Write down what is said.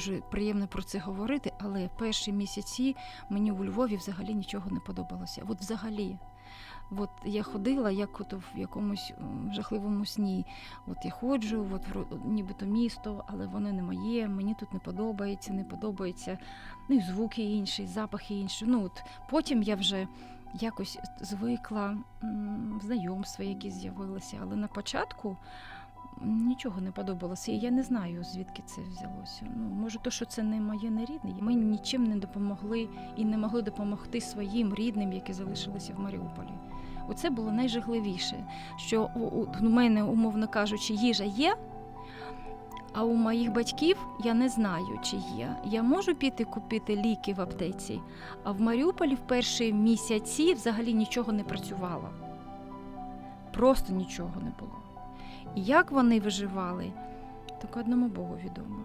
дуже приємно про це говорити, але перші місяці мені у Львові взагалі нічого не подобалося. От взагалі. От я ходила як от в якомусь жахливому сні. От я ходжу, от нібито місто, але воно не моє, мені тут не подобається, не подобається. Ну і звуки інші, запахи інші. Ну от потім я вже якось звикла, знайомства якісь з'явилися, але на початку нічого не подобалося. І я не знаю, звідки це взялося. Ну, може, то, що це не моє не рідне. Ми нічим не допомогли і не могли допомогти своїм рідним, які залишилися в Маріуполі. Оце було найжахливіше, що у, мене, умовно кажучи, їжа є. А у моїх батьків я не знаю, чи є. Я можу піти купити ліки в аптеці, а в Маріуполі в перші місяці взагалі нічого не працювало. Просто нічого не було. І як вони виживали, так одному Богу відомо.